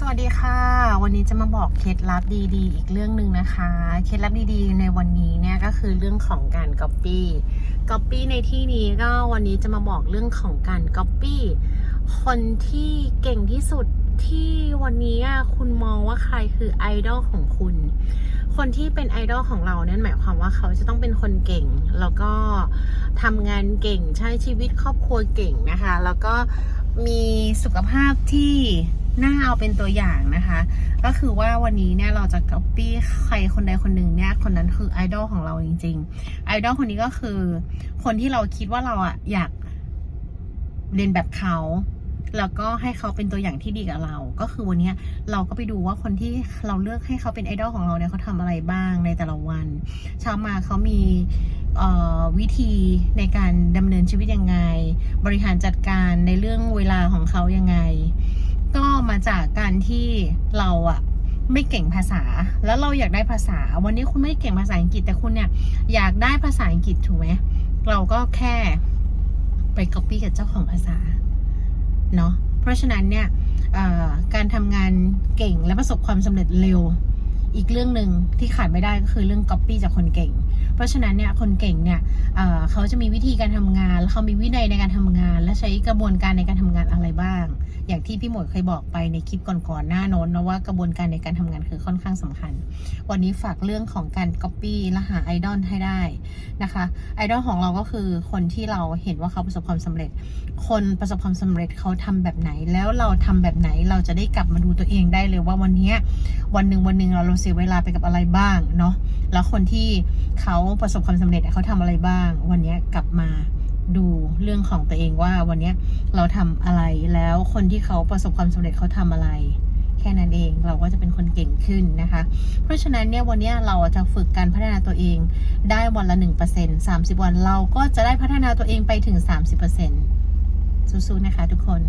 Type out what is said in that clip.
สวัสดีค่ะ วันนี้จะมาบอกเคล็ดลับดีๆ อีกเรื่องหนึ่งนะคะ เคล็ดลับดีๆ ในวันนี้เนี่ยก็คือเรื่องของการ Copy Copy ในที่นี้ก็วันนี้จะมาบอกเรื่องของการ Copy คนที่เก่งที่สุดที่วันนี้คุณมองว่าใครคือไอดอลของคุณ คนที่เป็นไอดอลของเราเนี่ยหมายความว่าเขาจะต้องเป็นคนเก่ง แล้วก็ทำงานเก่งใช้ชีวิตครอบครัวเก่งนะคะ แล้วก็มีสุขภาพที่ น่าเอาเป็นตัวอย่างนะคะ ก็คือว่าวันนี้เนี่ยเราจะ copy ใครคนใดคนหนึ่งเนี่ยคนนั้นคือไอดอลของเราจริงๆไอดอลคนนี้ก็คือ คนที่เราคิดว่าเราอะอยากเรียนแบบเขาแล้วก็ให้เขาเป็นตัวอย่างที่ดีกับเรา ก็คือวันนี้เราก็ไปดูว่าคนที่เราเลือกให้เขาเป็นไอดอลของเราเนี่ยเขาทำอะไรบ้างในแต่ละวัน เช้ามาเขามีวิธีในการดำเนินชีวิตยังไง บริหารจัดการในเรื่องเวลาของเขายังไง มาจากการที่เราอะไม่เก่งภาษา แล้วเราอยากได้ภาษา วันนี้คุณไม่เก่งภาษาอังกฤษแต่คุณเนี่ยอยากได้ภาษาอังกฤษถูกไหมเราก็แค่ไป copy กับเจ้าของภาษาเนาะเพราะฉะนั้นเนี่ยการทำงานเก่งและประสบความสำเร็จเร็ว อีกเรื่องหนึ่งที่ขาดไม่ได้ก็คือเรื่อง copy จากคนเก่ง เพราะฉะนั้นเนี่ยคนเก่งเนี่ยเเขาจะมีวิธีการทำงาน แล้วเขามีวินัยในการทำงาน และใช้กระบวนการในการทำงานอะไรบ้าง อย่างที่พี่หมวยเคยบอกไปในคลิปก่อนๆหน้าโน้นนะว่ากระบวนการในการทำงานคือค่อนข้างสำคัญ วันนี้ฝากเรื่องของการ copy และหาไอดอลให้ได้นะคะไอดอลของเราก็คือคนที่เราเห็นว่าเขาประสบความสำเร็จ คนประสบความสำเร็จเขาทำแบบไหน แล้วเราทำแบบไหนเราจะได้กลับมาดูตัวเองได้เลยว่าวันนี้วันหนึ่งวันหนึ่งเราเราเสียเวลาไปกับอะไรบ้างเนาะแล้วคนที่เขาประสบความสำเร็จเขาทำอะไรบ้าง วันนี้กลับมา ดูเรื่องของตัวเองว่าวันนี้เราทำอะไรแล้วคนที่เขาประสบความสำเร็จเขาทำอะไร แค่นั้นเองเราก็จะเป็นคนเก่งขึ้นนะคะ เพราะฉะนั้นเนี่ยวันนี้เราจะฝึกการพัฒนาตัวเองได้วันละ1% 30 วันเราก็จะได้พัฒนาตัวเองไปถึง 30%สู้ๆนะคะทุกคน